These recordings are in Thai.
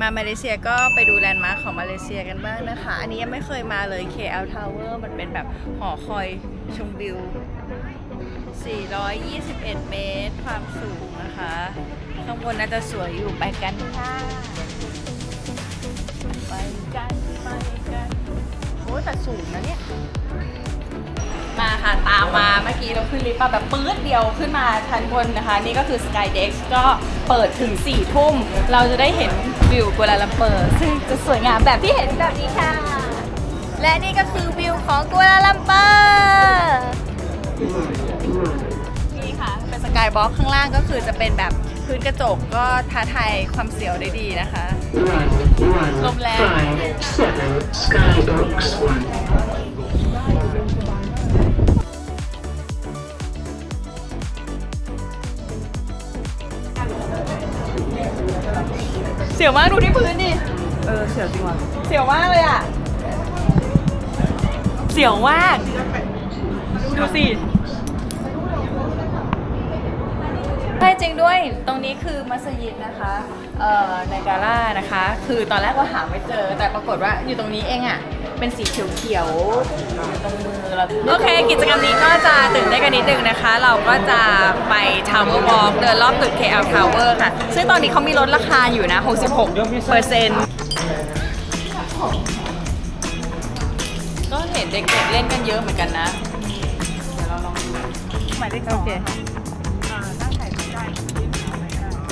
มามาเลเซียก็ไปดูแลนด์มาร์คของมาเลเซียกันบ้างนะคะ อันนี้ยังไม่เคยมาเลย KL Tower มันเป็นแบบหอคอยชมวิว 421 เมตร ความสูงนะคะ ข้างบนน่าจะสวยอยู่ไปกันค่ะไปกัน ไปกันโอ้แต่สูงนะเนี่ย มาค่ะ ตามมาเมื่อกี้เราขึ้นลิฟต์มาแบบปื๊ดเดียวขึ้นมาชั้นบนนะคะ นี่ก็คือ Skydeck ก็เปิดถึง4ี่ทุ่ม เราจะได้เห็นวิวกัวลาลัมเปอร์ ซึ่งจะสวยงามแบบที่เห็นแบบนี้ค่ะ และนี่ก็คือวิวของกัวลาลัมเปอร์นี่ค่ะ เป็นสกายบ็อกข้างล่างก็คือจะเป็นแบบพื้นกระจกก็ท้าทายความเสียวได้ดีนะคะ One, one, Lom Lan. five, สียวมากดูที่พื้นดิเออเสียวจริงว่ะเสียวมากเลยอะ เสียวมาก ดูสิใช่ จริงด้วยตรงนี้คือมัสยิดนะคะเอ่อในกาล่านะคะ คือตอนแรกก็หาไม่เจอ แต่ปรากฏว่าอยู่ตรงนี้เองอะเป็นสีเขียวๆอยู่ตรงมือเราโอเค กิจกรรมนี้ก็จะตื่นได้นกันนิดนึงนะคะ เราก็จะไป Tower Walk เดินรอบตึก KL Tower ค่ะ ซึ่งตอนนี้เขามีลดราคาอยู่นะ 66เปอร์เซ็นต์ก็เห็นเด็กๆเล่นกันเยอะเหมือนกันนะหมายเลขสโอองเคอ่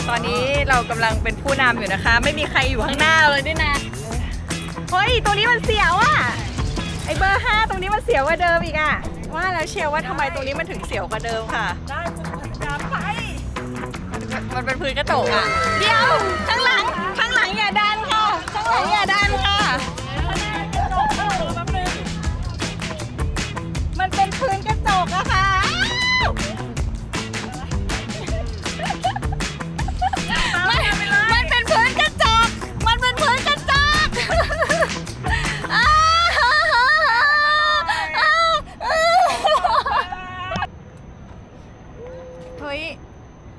ตอนนี้เรากำลังเป็นผู้นำอยู่นะคะ ไม่มีใครอยู่ข้างหน้าเลยด้วยนะเฮ้ยตรงนี้มันเสียวอะไอเบอร์ห้าตรงนี้มันเสียวกว่าเดิมอีกอะว่าแล้วเชียวว่าทำไมตรงนี้มันถึงเสียวกว่าเดิมค่ะ ได้คุณพยายามไป มันเป็นพื้นกระจกอะเดี๋ยว ฮ้ย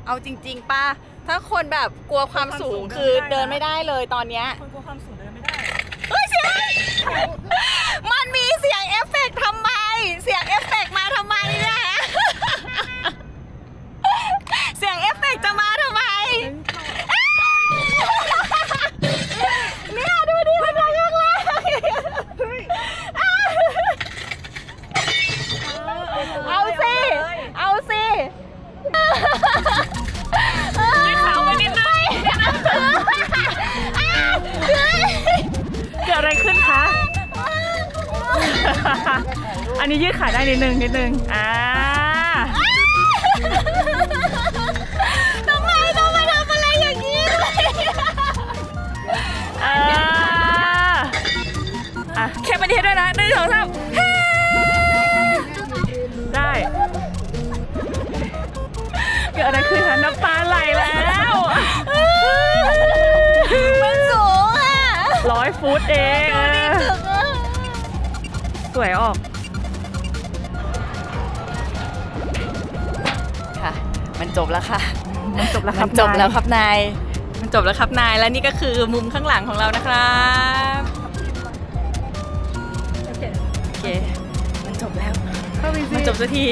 เอาจริง ๆป่ะถ้าคนแบบกลัวความสูงคือเดินไม่ได้เลยตอนเนี้ยคนกลัวความสูงเดินไม่ได้เฮ้ยเสียงมันมีเสียงเอฟเฟกต์ทำไม เสียงเอฟเฟกต์มาทำไมเนี่ยเสียงเอฟเฟกต์จะมา อันนี้ยืดขาได้นิดนึงนิดนึงอ่าทำไมต้องมาทำอะไรอย่างนี้ด้วยอ่าอะแค่ประเทศด้วยนะหนึ่งสองสามเฮ้ได้เกิดอะไรขึ้นคะน้ำตาไหลแล้วมันสูงอะร้อยฟุตเองเออตึกอะสวยออก มันจบแล้วค่ะมันจบแล้วครับมันจบแล้วนายครับนาย มันจบแล้วครับนาย และนี่ก็คือมุมข้างหลังของเรานะครับโอเค มันจบแล้ว เข้าไปสิมันจบสักที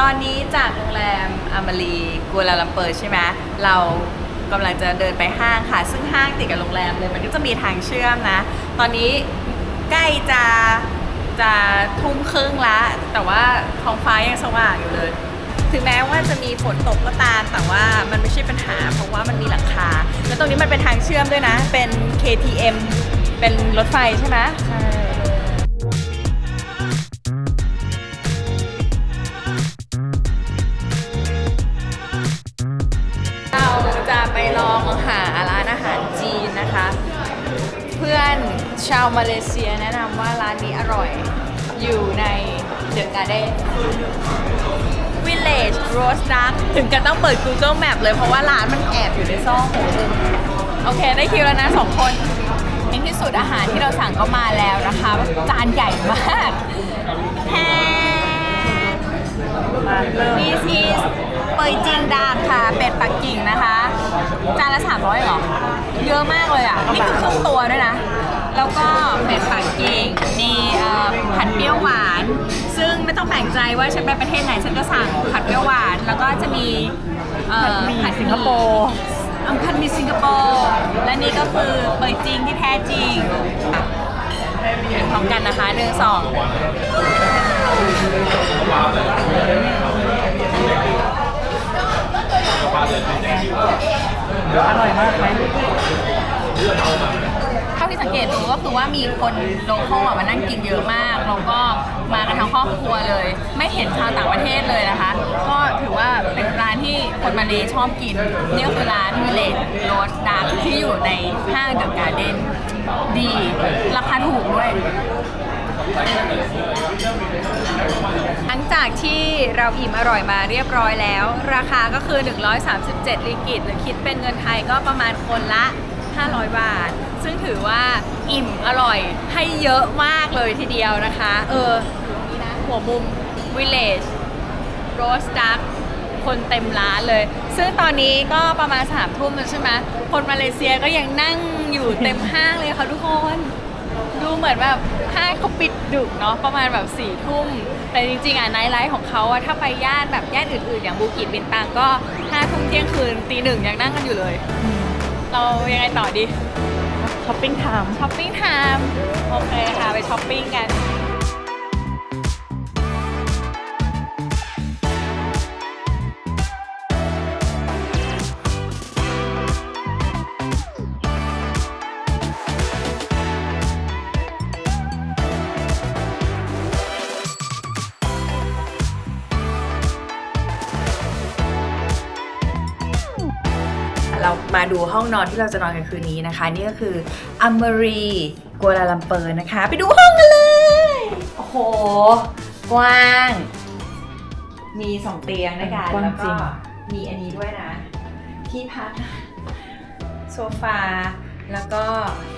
ตอนนี้จากโรงแรมอามารีกัวลาลัมเปอร์ใช่ไหม เรากำลังจะเดินไปห้างค่ะ ซึ่งห้างติดกับโรงแรมเลย มันก็จะมีทางเชื่อมนะ ตอนนี้ใกล้จะ จะทุ่มครึ่งละ แต่ว่าท้องฟ้ายังสว่างอยู่เลย ถึงแม้ว่าจะมีฝนตกก็ตาม แต่ว่ามันไม่ใช่ปัญหา เพราะว่ามันมีหลังคา แล้วตรงนี้มันเป็นทางเชื่อมด้วยนะ เป็น KTM เป็นรถไฟใช่ไหมใช่เราจะไปลองหาร้านอาหารจีนนะคะ เพื่อน ชาวมาเลเซียแนะนำว่าร้านนี้อร่อยอยู่ในเดอะการ์เด้น Village Roast Duck ถึงกับต้องเปิด Google Map เลยเพราะว่าร้านมันแอบอยู่ในซอกของมุมโอเค ได้คิวแล้วนะสองคนในที่สุดอาหารที่เราสั่งก็มาแล้วนะคะ จานใหญ่มากแฮมาเริ่ม This is เปยจิงดามค่ะ เป็ดปักกิ่งนะคะ จานละ300เหรอ เยอะมากเลยอะ นี่คือครึ่งตัวด้วยนะ แล้วก็เป็ดปักกิ่งมีเอ่อผัดเปรี้ยวหวาน ซึ่งไม่ต้องแปลกใจว่าฉันไปประเทศไหนฉันก็สั่งผัดเปรี้ยวหวาน แล้วก็จะมีเอ่อผัดหมี่สิงคโปร์อัมพันมีสิงคโปร์และนี่ก็คือเปยจริงที่แท้จริงอะพร้อมกันนะคะหนึ่งสองอร่อยมากไหมเท่าที่สังเก็คือว่ามีคนโลคอลอะมานั่งกินเยอะมากแล้วก็มากันทั้งครอบครัวเลย ไม่เห็นชาวต่างประเทศเลยนะคะ ก็ถือว่าเป็นร้านที่คนมาเลชอบกินนี่ก็คือร้านวิเลจโรสดาร์ที่อยู่ในห้างเดอะการ์เด้นดี ราคาถูกด้วยหลังจากที่เราอิ่มอร่อยมาเรียบร้อยแล้ว ราคาก็คือ 137 ลิงกิตหรือคิดเป็นเงินไทยก็ประมาณคนละ 500 บาท ซึ่งถือว่าอิ่มอร่อยให้เยอะมากเลยทีเดียวนะคะ เอออยู่ตรงนี้นะหัวมุม Village Rose Duck คนเต็มร้านเลย ซึ่งตอนนี้ก็ประมาณสามทุ่มแล้วใช่ไหมคนมาเลเซียก็ยังนั่งอยู่เต็มห้างเลยค่ะทุกคน ดูเหมือนแบบห้างเขาปิดดึกเนาะประมาณแบบสี่ทุ่ม แต่จริงๆอะไนท์ไลฟ์ของเขาอะถ้าไปย่านแบบย่านอื่นๆ อย่างบูกิบินตังก็ห้าทุ่มเที่ยงคืนตีหนึ่งยังนั่งกันอยู่เลย เรายังไงต่อดีช้อปปิ้งไทม์ช้อปปิ้งไทม์โอเคค่ะ ไปช้อปปิ้งกัน ดูห้องนอนที่เราจะนอนกันคืนนี้นะคะ นี่ก็คืออัมมารีกัวลาลัมเปอร์นะคะ ไปดูห้องกันเลย โอ้โห กว้าง มีสองเตียงด้วยกันกว้างแล้วจริก็ง มีอันนี้ด้วยนะ ที่พักโซฟา แล้วก็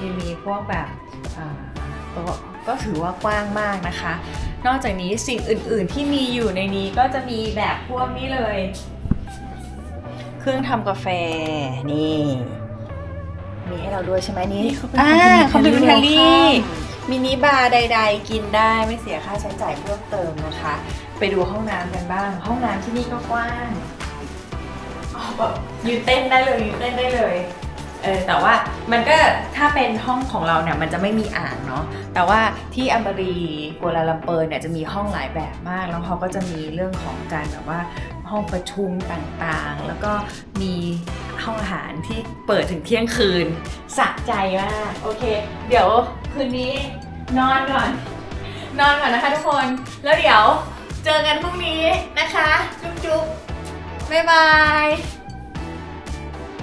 ยังมีพวกแบบอ่าโต๊ะก็ถือว่ากว้างมากนะคะ นอกจากนี้สิ่งอื่น ๆ ที่มีอยู่ในนี้ก็จะมีแบบพวกนี้เลยเค รื่องทำกาแฟนี่ มีให้เราด้วยใช่ไหมนี่นี่เขาเป็นอ่าเขาเป็น Continental วินเทลลี่ Welcome มินิบาร์ใด ๆ กินได้ไม่เสียค่าใช้จ่ายเพิ่มเติมนะคะ ไปดูห้องน้ำกันบ้าง ห้องน้ำที่นี่ก็กว้างอ๋อแบบยืนเต้นได้เลยยืนเต้นได้เลย เออแต่ว่ามันก็ถ้าเป็นห้องของเราเนี่ยมันจะไม่มีอ่างเนาะแต่ว่าที่อัมบารีกัวลาลัมเปอร์เนี่ยจะมีห้องหลายแบบมาก แล้วเขาก็จะมีเรื่องของการแบบว่าห้องประชุมต่างๆ แล้วก็มีห้องอาหารที่เปิดถึงเที่ยงคืนสะใจมากโอเค เดี๋ยวคืนนี้นอนก่อนนอนก่อนนะคะทุกคนแล้วเดี๋ยวเจอกันพรุ่งนี้นะคะ จุ๊บๆบ๊ายบาย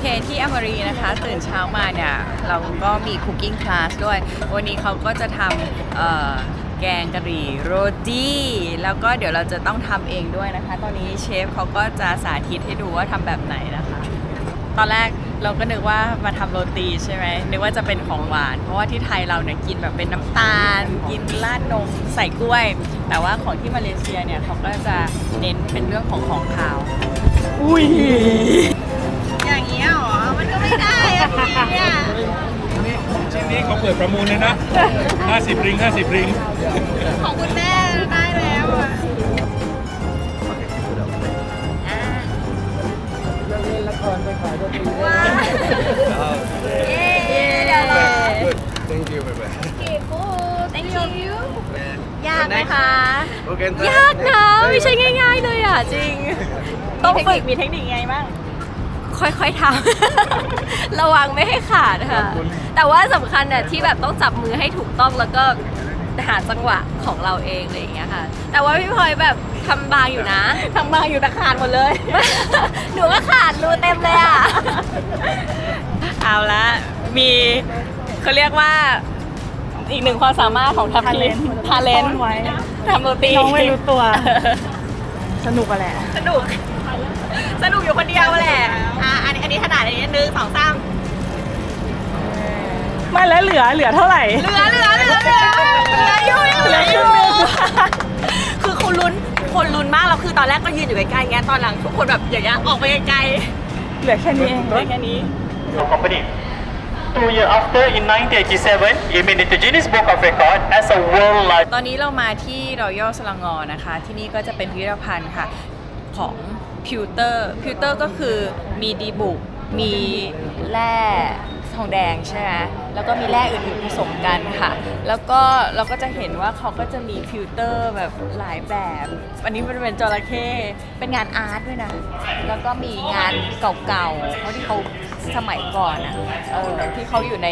เคที่อมรีนะคะ ตื่นเช้ามาเนี่ย เราก็มีคุกกิ้งคลาสด้วย วันนี้เขาก็จะทำแกงกะหรี่โรตีแล้วก็เดี๋ยวเราจะต้องทำเองด้วยนะคะ ตอนนี้เชฟเขาก็จะสาธิตให้ดูว่าทำแบบไหนนะคะ ตอนแรกเราก็นึกว่ามาทำโรตีใช่ไหมนึกว่าจะเป็นของหวาน เพราะว่าที่ไทยเราเนี่ยกินแบบเป็นน้ำตาล กินราดนมใส่กล้วย แต่ว่าของที่มาเลเซียเนี่ยเขาก็จะเน้นเป็นเรื่องของของคาว อุ้ย อย่างเงี้ยเหรอ มันก็ไม่ได้อะพี่เนี่ย ชิ้ นนี้เขาเปิดประมูลเลยนะ 50 ริง 50 ริง ของคุณแม่ได้แล้วอะอะว้าวเย้เดี๋ยวเรา Thank you, bye bye. กีฟู thank you ยากไหมคะ Okay, ยากนะ ไม่ใช่ง่าย ๆ เลยอะจริง ต้องฝึกมีเทคนิคไงบ้าง ค่อยๆทำ ระวังไม่ให้ขาดค่ะ แต่ว่าสำคัญเนี่ยที่แบบต้องจับมือให้ถูกต้องแล้วก็หาจังหวะของเราเองอะไรอย่างเงี้ยค่ะ แต่ว่าพี่พลอยแบบทำบางอยู่นะ ทำบางอยู่ตะขาดหมดเลย หนูก็ขาดรูเต็มเลยอะ เอาละมีเขาเรียกว่าอีกหนึ่งความสามารถของทัพทีมทาเลนซ่อนไว้ ทำโรตีน้องไม่รู้ตัว สนุกอะแหละ สนุก สนุกอยู่คนเดียวแหละอะอันนี้อันนี้ขนาดนี้หนึ่งสองสามไม่แล้วเหลือเหลือเท่าไหร่ เหลือเหลือเหลือเหลือเหลืออยู่ยังเหลืออยู่คือคุณลุ้นคนลุ้นมากแล้วคือตอนแรกก็ยืนอยู่ใกล้ๆเงี้ยตอนหลังทุกคนแบบอย่างเงี้ยออกไปไกลเหลือแค่นี้เองๆเหลือแค่นี้ your company. Two years after, in 1987, it made into Guinness Book of Record as a world life ตอนนี้เรามาที่รอยัลสลังงอนะคะ ที่นี่ก็จะเป็นพิพิธภัณฑ์ค่ะของ พิวเตอร์พิวเตอร์ก็คือมีดีบุก มีแร่ทองแดงใช่ไหมแล้วก็มีแร่อื่นๆผสมกันค่ะ แล้วก็เราก็จะเห็นว่าเขาก็จะมีฟิลเตอร์แบบหลายแบบ อันนี้มันเป็นจระเข้เป็นงานอาร์ตด้วยนะ แล้วก็มีงานเก่าๆเขาที่เขา สมัยก่อนอะเออที่เขาอยู่ใน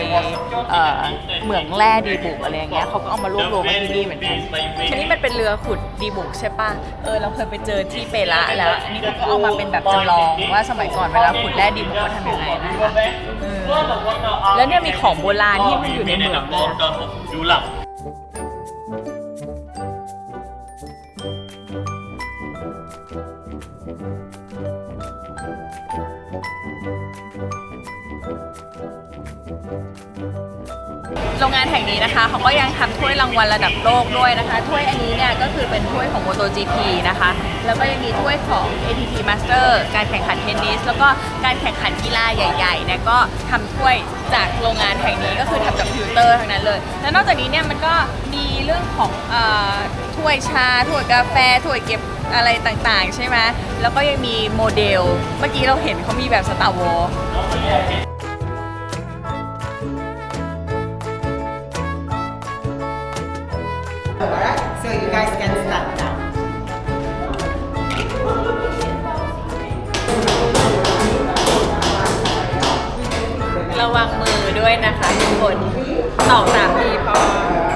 เอ่อเหมืองแร่ดีบุกอะไรอย่างเงี้ยเขาก็เอามารวบรวมไว้ที่นี่เหมือนกันทีนี้มันเป็นเรือขุดดีบุกใช่ปะเออเราเคยไปเจอที่เปละแล้วอันนี้เขาก็เอามาเป็นแบบจำลองว่าสมัยก่อนเวลาขุดแร่ดีบุกเขาทำยังไงนะคะแล้วเนี่ยมีของโบราณที่มันอยู่ในเหมืองเลย โรงงานแห่งนี้นะคะเขาก็ยังทำถ้วยรางวัลระดับโลกด้วยนะคะ ถ้วยอันนี้เนี่ยก็คือเป็นถ้วยของ MotoGP นะคะ แล้วก็ยังมีถ้วยของ ATP Master การแข่งขันเทนนิส แล้วก็การแข่งขันกีฬาใหญ่ๆเนี่ยก็ทำถ้วยจากโรงงานแห่งนี้ก็คือทำจากฟิลเตอร์ทั้งนั้นเลย แล้วนอกจากนี้เนี่ยมันก็มีเรื่องของเออถ้วยชาถ้วยกาแฟถ้วยเก็บอะไรต่างๆ ใช่ไหมแล้วก็ยังมีโมเดล เมื่อกี้เราเห็นเขามีแบบสตาร์วอล guys can start now. ระวังมือด้วยนะคะทุกคนสองสามทีพอ